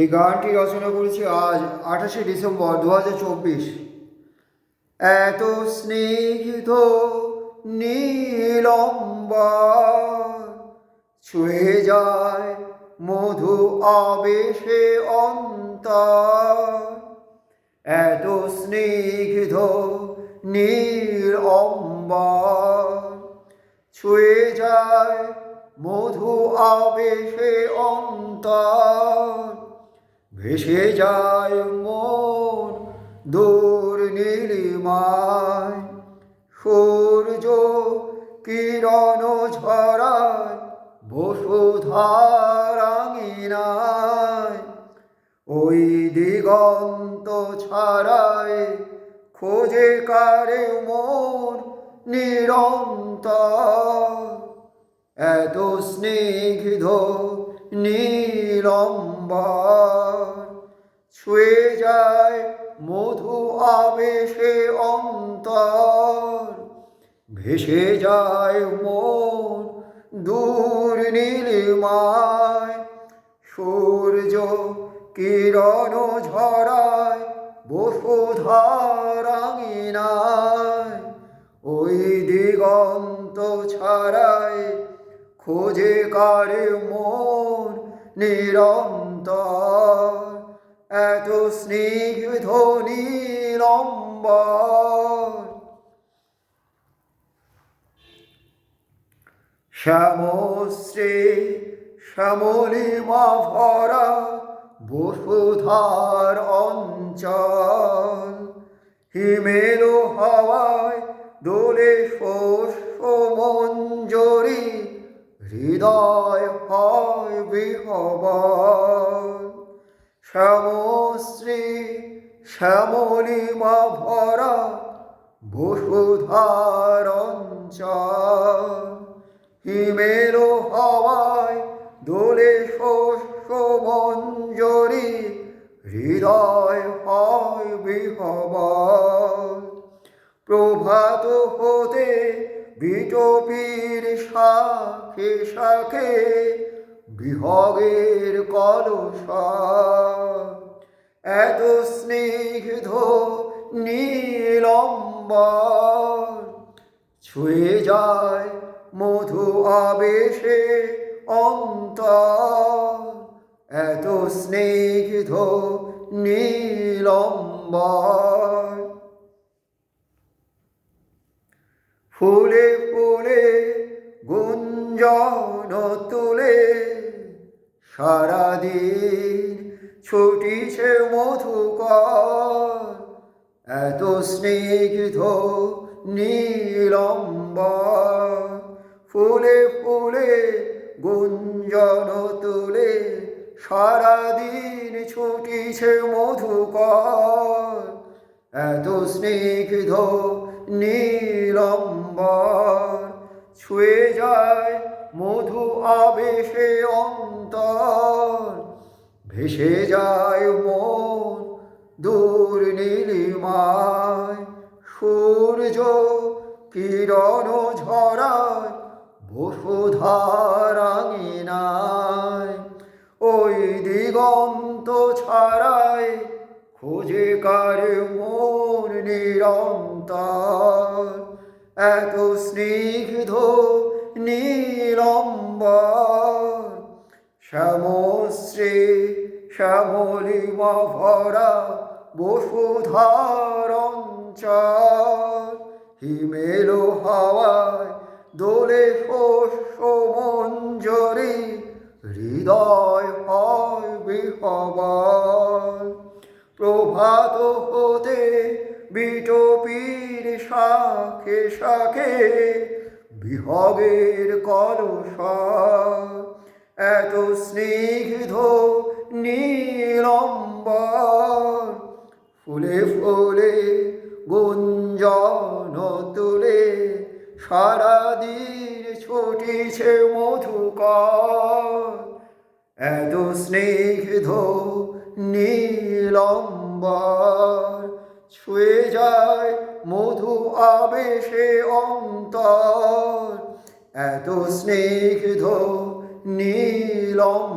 এই গানটি রচনা করেছি আজ আঠাশে ডিসেম্বর দু হাজার চব্বিশ। এত স্নিগ্ধ নীলম্বর ছুঁয়ে যায় মধু আবেশে অন্তর। এত স্নিগ্ধ নীল অম্বর ছুঁয়ে যায় মধু আবেশে অন্তর। ভেসে যায় মন দূর নীলিমায়। সূর্য কিরণ ঝরায় বসুধারাঙিনায় ওই দিগন্ত ছাড়ায় খোঁজে কারে মন নিরন্তর। এত স্নিগ্ধ নীলম্বর। ছুঁয়ে যায় মধু আবেশে অন্তর। ভেসে যায় মন দূর নীলিমায়। সূর্য কিরণ ঝরায় বসুধারাঙিনায় ওই দিগন্ত ছাড়ায় খোঁজে কারে মন নিরন্তর। এত স্নিগ্ধ নীলম্বর শ্যামশ্রী শ্যামলিমা ভরা বসুধার অঞ্চল। হিমেলো হাওয়ায় দোলে শস্য মঞ্জরি হৃদয় হয় বিহবল। শ্যামশ্রী শ্যামলিমা ভরা বসুধার অঞ্চল। হিমেলো হাওয়ায় দোলে শস্য মঞ্জরি হৃদয় হয় বিহবল। প্রভাত হতে বিটপির শাখে শাখে বিহগের কলস। এত স্নিগ্ধ নীলম্বর ছুঁয়ে যায় মধু আবেশে অন্তর। এত স্নিগ্ধ নীলম্বর ফুলে ফুলে গুঞ্জন তুলে সারাদিন ছুটিছে মধুকর। এত স্নিগ্ধ নীলম্বর। ফুলে ফুলে গুঞ্জন তুলে সারাদিন ছুটিছে মধুকর। এত স্নিগ্ধ নীলম্বর, ছুঁয়ে যায় মধু আবেশে অন্তর। ভেসে যায় মন দূর নীলিমায়, সূর্য কিরণ ঝরায় বসুধারাঙিনায় ওই দিগন্ত ছাড়ায় খোঁজে মন নিরন্তর? এত স্নিগ্ধ নীলম্বর। শ্যামশ্রী শ্যামলিমা ভরা বসুধার অঞ্চল হিমেলো হাওয়ায় দোলে শস্য মঞ্জরি, হৃদয় হয় বিহবল। প্রভাত হতে বিটপির শাখে শাখে বিহগের কলস। এত স্নিগ্ধ নীলম্বর ফুলে ফুলে গুঞ্জন তুলে সারাদিন ছুটিছে মধুকর। এত স্নিগ্ধ নীলম্বর ছুঁয়ে যায় মধু আবেশে অন্তর। এত স্নিগ্ধ নীলম্বর।